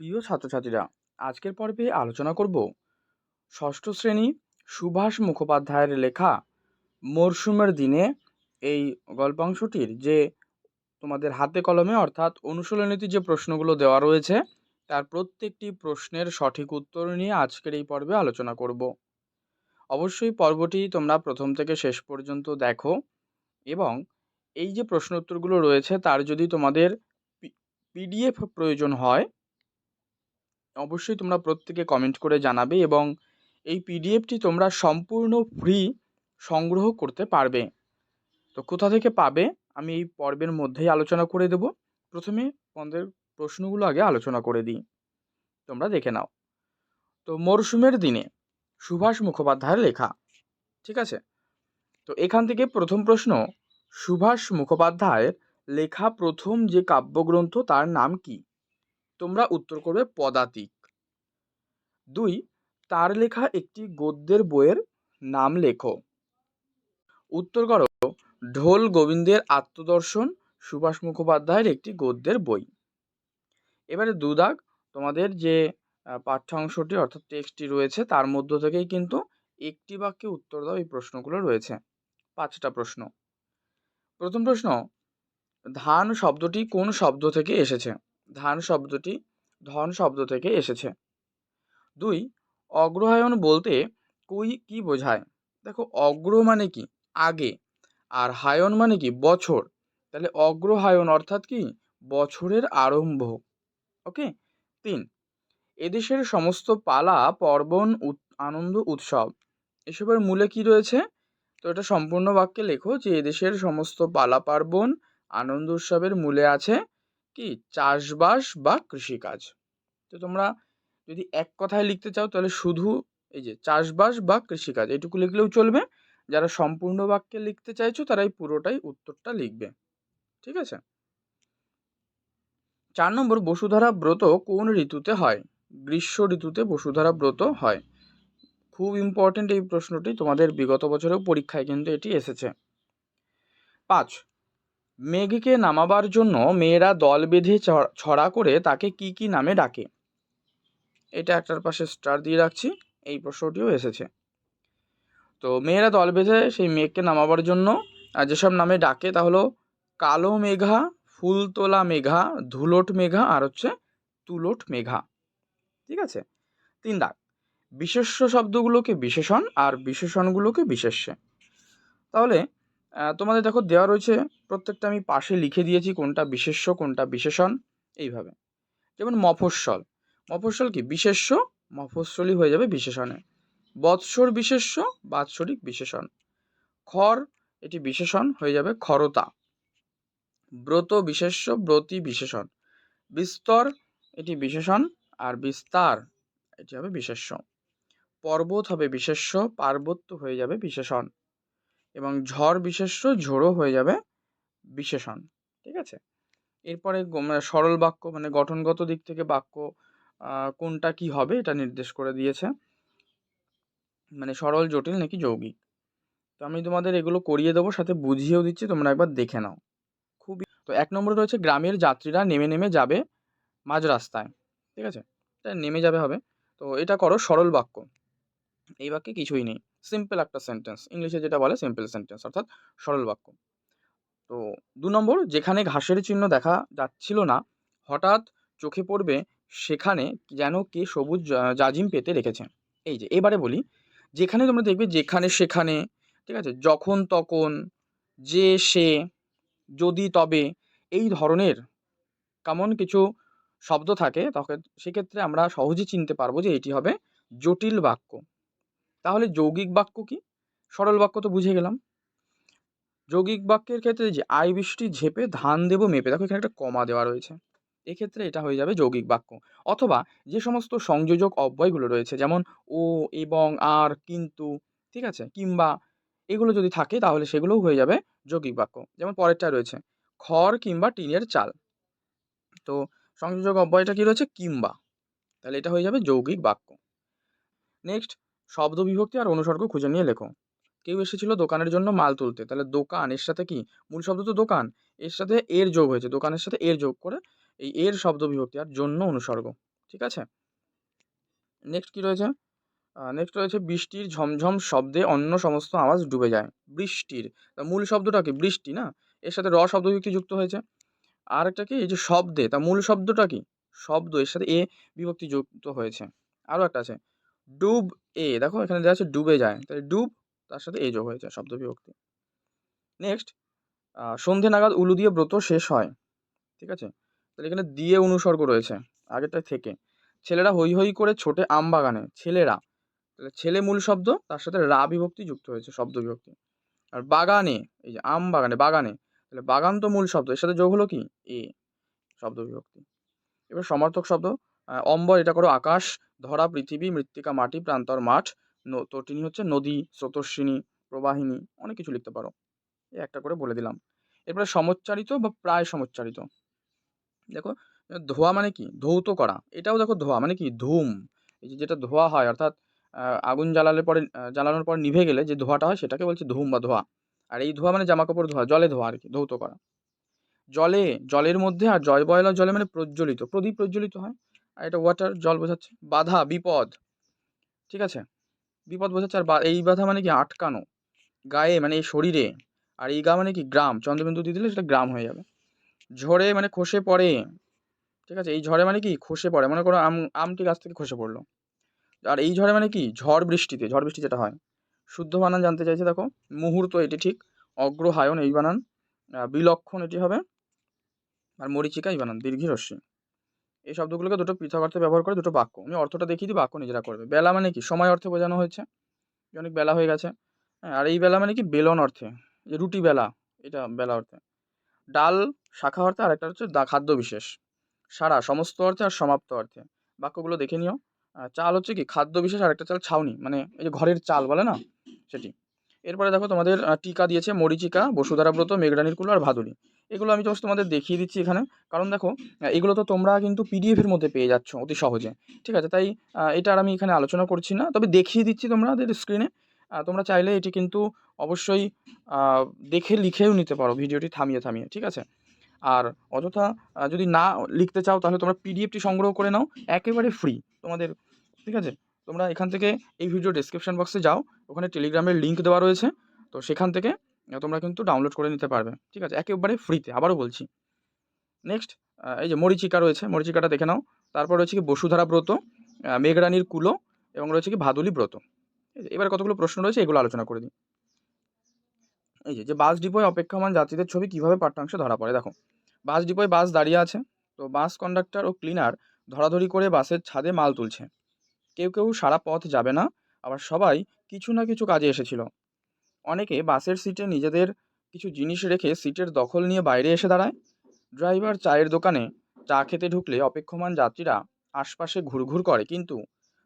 প্রিয় ছাত্রছাত্রীরা, আজকের পর্বে আলোচনা করব ষষ্ঠ শ্রেণি সুভাষ মুখোপাধ্যায়ের লেখা মরশুমের দিনে এই গল্পাংশটির যে তোমাদের হাতে কলমে অর্থাৎ অনুশীলনীতে যে প্রশ্নগুলো দেওয়া রয়েছে, তার প্রত্যেকটি প্রশ্নের সঠিক উত্তর নিয়ে আজকের এই পর্বে আলোচনা করব। অবশ্যই পর্বটি তোমরা প্রথম থেকে শেষ পর্যন্ত দেখো এবং এই যে প্রশ্ন উত্তরগুলো রয়েছে, তার যদি তোমাদের পিডিএফ প্রয়োজন হয় অবশ্যই তোমরা প্রত্যেকে কমেন্ট করে জানাবে এবং এই পিডিএফটি তোমরা সম্পূর্ণ ফ্রি সংগ্রহ করতে পারবে। তো কোথা থেকে পাবে? আমি এই পর্বের মধ্যেই আলোচনা করে দেব। প্রথমে তোমাদের প্রশ্নগুলো আগে আলোচনা করে দিই। তোমরা দেখে নাও। তো মরশুমের দিনে সুভাষ মুখোপাধ্যায়ের লেখা, ঠিক আছে? তো এখান থেকে প্রথম প্রশ্ন, সুভাষ মুখোপাধ্যায়ের লেখা প্রথম যে কাব্যগ্রন্থ তার নাম কি? তোমরা উত্তর করবে পদাতিক। দুই, তার লেখা একটি গদ্যের বইয়ের নাম লেখো। উত্তর করো, ঢোল গোবিন্দের আত্মদর্শন সুভাষ মুখোপাধ্যায়ের একটি গদ্যের বই। এবারে দুদাগ, তোমাদের যে পাঠ্যাংশটি অর্থাৎ টেক্সটটি রয়েছে, তার মধ্য থেকেই কিন্তু একটি বাক্যে উত্তর দাও, এই প্রশ্নগুলো রয়েছে। পাঁচটা প্রশ্ন। প্রথম প্রশ্ন, ধান শব্দটি কোন শব্দ থেকে এসেছে? ধান শব্দটি ধন শব্দ থেকে এসেছে। দুই, অগ্রহায়ণ বলতে কুই কি বোঝায়? দেখো, অগ্র মানে কি? আগে। আর হায়ন মানে কি? বছর। তাহলে অগ্রহায়ণ অর্থাৎ কি? বছরের আরম্ভ। ওকে? তিন, এদেশের সমস্ত পালা, পার্বণ আনন্দ, উৎসব, এসবের মূলে কি রয়েছে? তো এটা সম্পূর্ণ বাক্যে লেখো যে এদেশের সমস্ত পালা, পার্বণ, আনন্দ, উৎসবের মূলে আছে কি চাষবাস বা কৃষিকাজ? তো তোমরা যদি এক কথায় লিখতে চাও তাহলে শুধু এই যে চাষবাস বা কৃষিকাজ এটুকু লিখলেও চলবে। যারা সম্পূর্ণ বাক্যে লিখতে চাইছো তারাই পুরোটাই উত্তরটা লিখবে। ঠিক আছে? চার নম্বর, বসুধারা ব্রত কোন ঋতুতে হয়? গ্রীষ্ম ঋতুতে বসুধারা ব্রত হয়। খুব ইম্পর্টেন্ট এই প্রশ্নটি তোমাদের বিগত বছরেও পরীক্ষায় কিন্তু এটি এসেছে। পাঁচ মেঘকে নামাবার জন্য মেয়েরা দল বেঁধে ছড়া করে তাকে কি কি নামে ডাকে। এটা একটার পাশে স্টার দিয়ে রাখছি, এই প্রশ্নটিও এসেছে। তো মেয়েরা দল বেঁধে সেই মেঘকে নামাবার জন্য যেসব নামে ডাকে তা হলো কালো মেঘা, ফুলতোলা মেঘা, ধুলোট মেঘা, আর হচ্ছে তুলোট মেঘা। ঠিক আছে? তিন দাগ। বিশেষ্য শব্দগুলোকে বিশেষণ, আর বিশেষণগুলোকে বিশেষ্যে। তাহলে তোমাদের দেখো দেওয়া রয়েছে, প্রত্যেকটা আমি পাশে লিখে দিয়েছি কোনটা বিশেষ্য, কোনটা বিশেষণ, এইভাবে। যেমন মফস্বল। মফস্বল কি? বিশেষ্য, মফস্বলই হয়ে যাবে বিশেষণে। বৎসর বিশেষ্য, বাৎসরিক বিশেষণ। খর এটি বিশেষণ, হয়ে যাবে খরতা। ব্রত বিশেষ্য, ব্রতী বিশেষণ। বিস্তর, এটি বিশেষণ, আর বিস্তার, এটি হবে বিশেষ্য। পর্বত হবে বিশেষ্য, পার্বত্য হয়ে যাবে বিশেষণ। এবং ঝড় বিশেষ্য ঝোড়ো হয়ে যাবে বিশেষণ, ঠিক আছে? এরপরে মানে সরল বাক্য মানে গঠনগত দিক থেকে বাক্য কোনটা কি হবে এটা নির্দেশ করে দিয়েছে। মানে সরল, জটিল নাকি যৌগিক? তো আমি তোমাদের এগুলো করিয়ে দেবো, সাথে বুঝিয়েও দিচ্ছি, তোমরা একবার দেখে নাও। খুবই, তো এক নম্বরে রয়েছে, গ্রামের যাত্রীরা নেমে নেমে যাবে মাঝ রাস্তায় ঠিক আছে? এটা নেমে যাবে হবে। তো এটা করো সরল বাক্য। এই বাক্যে কিছুই নেই। সিম্পল একটা সেন্টেন্স ইংলিশে যেটা বলে সিম্পল সেন্টেন্স অর্থাৎ সরল বাক্য। তো দু নম্বর, যেখানে ঘাসের চিহ্ন দেখা যাচ্ছিল না, হঠাৎ চোখে পড়বে সেখানে যেন কে সবুজ জাজিম পেতে রেখেছে। এই যে, এবারে বলি, যেখানে তোমরা দেখবে যেখানে সেখানে, ঠিক আছে, যখন তখন, যে সে, যদি তবে, এই ধরনের কেমন কিছু শব্দ থাকে, তখন সেক্ষেত্রে আমরা সহজেই চিনতে পারব যে এটি হবে জটিল বাক্য। তাহলে যৌগিক বাক্য কি? সরল বাক্য তো বুঝে গেলাম। যৌগিক বাক্যের ক্ষেত্রে যে আই বৃষ্টি ঝেপে ধান দেবো মেপে, দেখো এখানে একটা কমা দেওয়া রয়েছে। এক্ষেত্রে এটা হয়ে যাবে যৌগিক বাক্য। অথবা যে সমস্ত সংযোজক অব্যয়গুলো রয়েছে, যেমন ও এবং আর, কিন্তু, ঠিক আছে, কিংবা এগুলো যদি থাকে তাহলে সেগুলোও হয়ে যাবে যৌগিক বাক্য। যেমন পরেরটা রয়েছে, খড় কিংবা টিনের চাল। তো সংযোজক অব্যয়টা কী রয়েছে? কিংবা। তাহলে এটা হয়ে যাবে যৌগিক বাক্য। নেক্সট শব্দ বিভক্তি আর অনুসর্গ খুঁজে নিয়ে লেখো। কেউ এসেছিল দোকানের জন্য মাল তুলতে। তাহলে দোকান, এর সাথে কি? মূল শব্দ তো দোকান। এর সাথে এর যোগ হয়েছে। দোকানের সাথে এর যোগ করে এই এর শব্দ বিভক্তি আর জন্য অনুসর্গ। ঠিক আছে? নেক্সট কী রয়েছে? নেক্সট রয়েছে বৃষ্টির ঝমঝম শব্দে অন্য সমস্ত আওয়াজ ডুবে যায়। বৃষ্টির। তা মূল শব্দটা কি? বৃষ্টি না? এর সাথে র শব্দ বিভক্তি যুক্ত হয়েছে। আর একটা কি? এই যে শব্দে। তা মূল শব্দটা কি? শব্দ। এর সাথে এ বিভক্তি যুক্ত হয়েছে। আরও একটা আছে। ডুব এ, দেখো এখানে দেওয়া আছে ডুবে যায়। তাহলে ডুব, তার সাথে এ যোগ হয়ে যায় শব্দ বিভক্তি নেক্সট সন্ধে নাগাদ উলু দিয়ে ব্রত শেষ হয়। ঠিক আছে? তাহলে এখানে দিয়ে অনুসর্গ রয়েছে, আগেরটা থেকে। ছেলেরা হৈ হৈ করে ছোটে আম বাগানে, ছেলেরা। তাহলে ছেলে মূল শব্দ, তার সাথে রা বিভক্তি যুক্ত হয়েছে শব্দ বিভক্তি আর বাগানে, এই যে আম বাগানে বাগানে, তাহলে বাগান তো মূল শব্দ, এর সাথে যোগ হলো কি? এ শব্দ বিভক্তি এবার সমার্থক শব্দ অম্বর, এটা করো আকাশ ধরা পৃথিবী, মৃত্তিকা, মাটি, প্রান্তর, মাঠ তটিনী হচ্ছে নদী, স্রোতস্বিনী, প্রবাহিনী, অনেক কিছু লিখতে পারো। এই একটা করে বলে দিলাম। এরপরে সমচ্চারিত বা প্রায় সমচ্চারিত। দেখো, ধোয়া মানে কি? ধৌত করা। এটাও দেখো ধোয়া মানে কি? ধূম। এই যে যেটা ধোয়া হয়, অর্থাৎ আগুন জ্বালালে পরে জ্বালানোর পর নিভে গেলে যে ধোঁয়াটা হয়, সেটাকে বলছে ধূম বা ধোয়া। আর এই ধোয়া মানে জামা কাপড় ধোয়া, জলে ধোয়া আর কি ধৌত করা। জলে, জলের মধ্যে আর জয় বয়লা জলে মানে প্রজ্বলিত। প্রদীপ প্রজ্বলিত হয়। আর এটা ওয়াটার জল বোঝাচ্ছে, বাধা, বিপদ, ঠিক আছে? বিপদ বোঝাচ্ছে আর এই বাধা মানে কি আটকানো, গায়ে মানে এই শরীরে, আর এই গা মানে কি গ্রাম, চন্দ্রবিন্দু দিয়ে দিলে সেটা গ্রাম হয়ে যাবে। ঝড়ে মানে খসে পড়ে, ঠিক আছে? এই ঝড়ে মানে কি খসে পড়ে, মনে করো আম, আমটি গাছ থেকে খসে পড়ল। আর এই ঝড়ে মানে কি? ঝড় বৃষ্টিতে, ঝড় বৃষ্টি যেটা হয়। শুদ্ধ বানান জানতে চাইছে দেখো, মুহূর্ত এটি ঠিক, অগ্রহায়ণ এই বানান বিলক্ষণ এটি হবে, আর মরিচিকা এই বানান দীর্ঘী রশ্মি এই শব্দগুলোকে দুটো পৃথক অর্থে ব্যবহার করে দুটো বাক্য। আমি অর্থটা দেখিয়ে দিই, বাক্য নিজেরা করবে। বেলা মানে কি? সময় অর্থে বোঝানো হয়েছে। অনেক বেলা হয়ে গেছে। হ্যাঁ আর এই বেলা মানে কি? বেলন অর্থে। যে রুটি বেলা, এটা বেলা অর্থে। ডাল শাখা অর্থে আর একটা হচ্ছে খাদ্য বিশেষ। সারা, সমস্ত অর্থে আর সমাপ্ত অর্থে। বাক্যগুলো দেখে নিও। চাল হচ্ছে কি? খাদ্য বিশেষ আর একটা চাল ছাউনি। মানে এই যে ঘরের চাল বলে না? সেটি। এরপরে দেখো তোমাদের টিকা দিয়েছে মরিচিকা বসুধারা ব্রত মেঘরানির কুলো আর ভাদুরী এগুলো আমি জাস্ট তোমাদের দেখিয়ে দিচ্ছি এখানে। কারণ দেখো এগুলো তো তোমরা কিন্তু পিডিএফ এর মধ্যে পেয়ে যাচ্ছ অতি সহজে। ঠিক আছে? তাই এটা আর আমি এখানে আলোচনা করছি না। তবে দেখিয়ে দিচ্ছি তোমাদের স্ক্রিনে তোমরা চাইলে এটি কিন্তু অবশ্যই দেখে লিখেও নিতে পারো, ভিডিওটি থামিয়ে থামিয়ে। ঠিক আছে? আর অযথা যদি না লিখতে চাও তাহলে তোমরা পিডিএফটি সংগ্রহ করে নাও। একেবারে ফ্রি তোমাদের। ঠিক আছে? তোমরা এখান থেকে এই ভিডিও ডেসক্রিপশন বক্সে যাও। ওখানে টেলিগ্রামের লিঙ্ক দেওয়া রয়েছে। তো সেখান থেকে তোমরা কিন্তু ডাউনলোড করে নিতে পারবে। ঠিক আছে? একেবারে ফ্রিতে আবারও বলছি। নেক্সট এই যে মরিচিকা রয়েছে, মরিচিকাটা দেখে নাও। তারপর রয়েছে কি বসুধারা ব্রত মেঘরানির কুলো এবং রয়েছে কি ভাদুলি ব্রত। এবার কতগুলো প্রশ্ন রয়েছে এগুলো আলোচনা করে দিই। এই যে বাস ডিপোয় অপেক্ষমান যাত্রীদের ছবি কীভাবে পাঠ্যাংশে ধরা পড়ে? দেখো বাস ডিপোয় বাস দাঁড়িয়ে আছে। তো বাস কন্ডাক্টর ও ক্লিনার ধরাধরি করে বাসের ছাদে মাল তুলছে। কেউ কেউ সারা পথ যাবে না, আবার সবাই কিছু না কিছু কাজে এসেছিল। অনেকে বাসের সিটে নিজেদের কিছু জিনিস রেখে সিটের দখল নিয়ে বাইরে এসে দাঁড়ায়। ড্রাইভার চায়ের দোকানে চা খেতে ঢুকলে অপেক্ষমান যাত্রীরা আশপাশে ঘুরঘুর করে, কিন্তু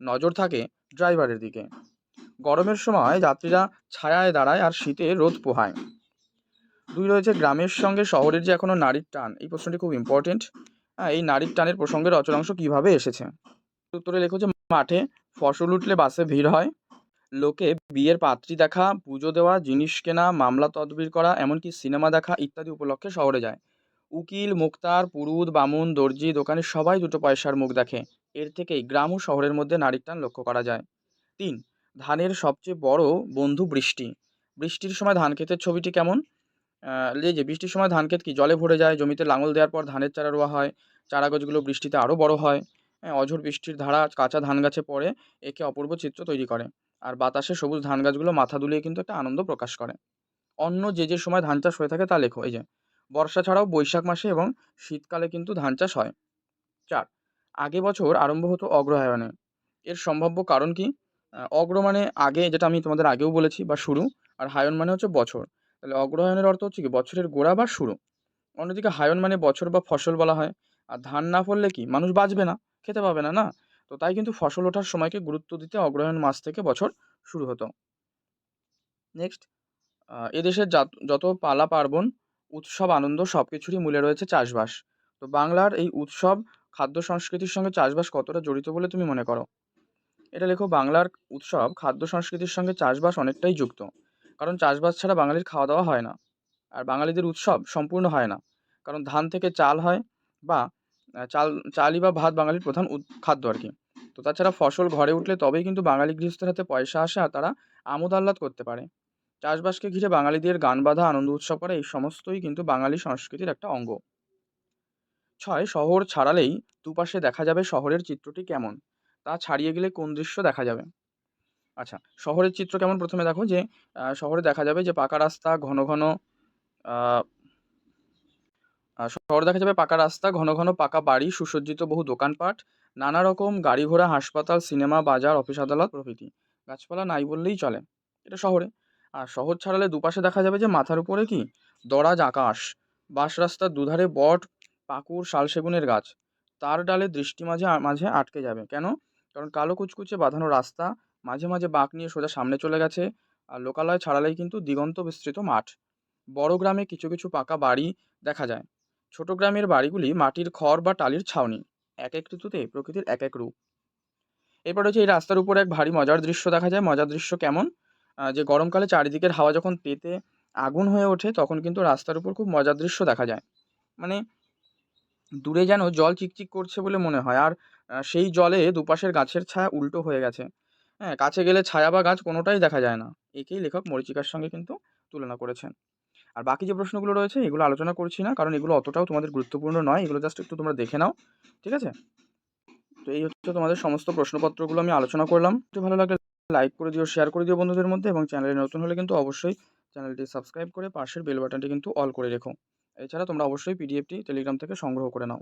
নজর থাকে ড্রাইভারের দিকে। গরমের সময় যাত্রীরা ছায়ায় দাঁড়ায় আর শীতে রোদ পোহায়। দুই রয়েছে, গ্রামের সঙ্গে শহরের যে এখনও নারীর টান, এই প্রশ্নটি খুব ইম্পর্টেন্ট হ্যাঁ এই নারীর টানের প্রসঙ্গের রচনাংশ কীভাবে এসেছে? উত্তরে লেখো যে, মাঠে ফসল উঠলে বাসে ভিড় হয়। লোকে বিয়ের পাত্রী দেখা পুজো দেওয়া জিনিস কেনা মামলা তদবির করা এমনকি সিনেমা দেখা ইত্যাদি উপলক্ষে শহরে যায়। উকিল মুক্তার পুরুত বামুন দর্জি দোকানে সবাই দুটো পয়সার মুখ দেখে। এর থেকেই গ্রাম ও শহরের মধ্যে নারীর টান লক্ষ্য করা যায়। তিন ধানের সবচেয়ে বড় বন্ধু বৃষ্টি। বৃষ্টির সময় ধান ক্ষেতের ছবিটি কেমন? এই যে বৃষ্টির সময় ধান ক্ষেত কি জলে ভরে যায় জমিতে লাঙল দেওয়ার পর ধানের চারা রোয়া হয় চারা গাছগুলো বৃষ্টিতে আরও বড় হয়। হ্যাঁ, অঝোর বৃষ্টির ধারা কাঁচা ধান গাছে পড়ে একে অপূর্ব চিত্র তৈরি করে। আর বাতাসে সবুজ ধান গাছগুলো মাথা দুলিয়ে কিন্তু একটা আনন্দ প্রকাশ করে। অন্য যে যে সময় ধান চাষ হয়ে থাকে তা লেখো। এই যে, বর্ষা ছাড়াও বৈশাখ মাসে এবং শীতকালে কিন্তু ধান চাষ হয়। চার, আগে বছর আরম্ভ হতো অগ্রহায়ণে। এর সম্ভাব্য কারণ কি? অগ্র মানে আগে, যেটা আমি তোমাদের আগেও বলেছি বা শুরু, আর হায়ন মানে হচ্ছে বছর। তাহলে অগ্রহায়ণের অর্থ হচ্ছে কি? বছরের গোড়া বা শুরু। অন্যদিকে হায়ন মানে বছর বা ফসল বলা হয়। আর ধান না ফললে কি? মানুষ বাঁচবে না, খেতে পাবে না না? তো তাই কিন্তু ফসল ওঠার সময়কে গুরুত্ব দিতে অগ্রহায়ণ মাস থেকে বছর শুরু হতো। নেক্সট এদেশের যত পালা পার্বণ, উৎসব, আনন্দ সব কিছুরই মূলে রয়েছে চাষবাস। তো বাংলার এই উৎসব খাদ্য সংস্কৃতির সঙ্গে চাষবাস কতটা জড়িত বলে তুমি মনে করো? এটা লেখো, বাংলার উৎসব খাদ্য সংস্কৃতির সঙ্গে চাষবাস অনেকটাই যুক্ত। কারণ চাষবাস ছাড়া বাঙালির খাওয়া দাওয়া হয় না। আর বাঙালিদের উৎসব সম্পূর্ণ হয় না। কারণ ধান থেকে চাল হয় বা চাল, চালই বা ভাত বাঙালির প্রধান খাদ্য আর কি। তো তাছাড়া ফসল ঘরে উঠলে তবেই কিন্তু বাঙালি গৃহস্থের হাতে পয়সা আসে আর তারা আমোদ আহ্লাদ করতে পারে। চাষবাসকে ঘিরে বাঙালিদের গান বাঁধা, আনন্দ উৎসব করা, এই সমস্তই কিন্তু বাঙালি সংস্কৃতির একটা অঙ্গ। ছয়, শহর ছাড়ালেই দুপাশে দেখা যাবে শহরের চিত্রটি কেমন? তা ছাড়িয়ে গেলে কোন দৃশ্য দেখা যাবে? আচ্ছা শহরের চিত্র কেমন? প্রথমে দেখো যে শহরে দেখা যাবে যে পাকা রাস্তা, ঘন ঘন শহরে দেখা যাবে পাকা রাস্তা, ঘন ঘন পাকা বাড়ি, সুসজ্জিত বহু দোকানপাট, নানা রকম গাড়ি ঘোড়া, হাসপাতাল, সিনেমা, বাজার, অফিস আদালত প্রভৃতি। গাছপালা নাই বললেই চলে। এটা শহরে। আর শহর ছাড়ালে দুপাশে দেখা যাবে যে মাথার উপরে কি? দরাজ আকাশ। বাস রাস্তার দুধারে বট, পাকুড় শালসেগুনের গাছ। তার ডালে দৃষ্টি মাঝে মাঝে আটকে যাবে। কেন? কারণ কালো কুচকুচে বাঁধানো রাস্তা মাঝে মাঝে বাঁক নিয়ে সোজা সামনে চলে গেছে আর লোকালয় ছাড়ালেই কিন্তু দিগন্ত বিস্তৃত মাঠ। বড় গ্রামে কিছু কিছু পাকা বাড়ি দেখা যায়। ছোট গ্রামের বাড়িগুলি মাটির খড় বা টালির ছাউনি, এক এক ঋতুতে প্রকৃতির এক এক রূপ। এরপর হচ্ছে এই রাস্তার উপরে এক ভারী মজার দৃশ্য দেখা যায়। মজার দৃশ্য কেমন? যে গরমকালে চারিদিকের হাওয়া যখন তেতে আগুন হয়ে ওঠে, তখন কিন্তু রাস্তার উপর খুব মজার দৃশ্য দেখা যায়। মানে দূরে যেন জল চিকচিক করছে বলে মনে হয়। আর সেই জলে দুপাশের গাছের ছায়া উল্টো হয়ে গেছে। হ্যাঁ কাছে গেলে ছায়া বা গাছ কোনোটাই দেখা যায় না। একেই লেখক মরিচিকার সঙ্গে কিন্তু তুলনা করেছেন। আর বাকি যে প্রশ্নগুলো রয়েছে, এগুলো আলোচনা করছি না, কারণ এগুলো অতটাও তোমাদের গুরুত্বপূর্ণ নয়। এগুলো জাস্ট একটু তোমরা দেখে নাও, ঠিক আছে? তো এই হচ্ছে তোমাদের সমস্ত প্রশ্নপত্রগুলো আমি আলোচনা করলাম। একটু ভালো লাগলে লাইক করে দিও শেয়ার করে দিও বন্ধুদের মধ্যে এবং চ্যানেলে নতুন হলে কিন্তু অবশ্যই চ্যানেলটি সাবস্ক্রাইব করে পাশের বেল বাটনটি কিন্তু অল করে রেখো। এছাড়া তোমরা অবশ্যই পিডিএফটি টেলিগ্রাম থেকে সংগ্রহ করে নাও।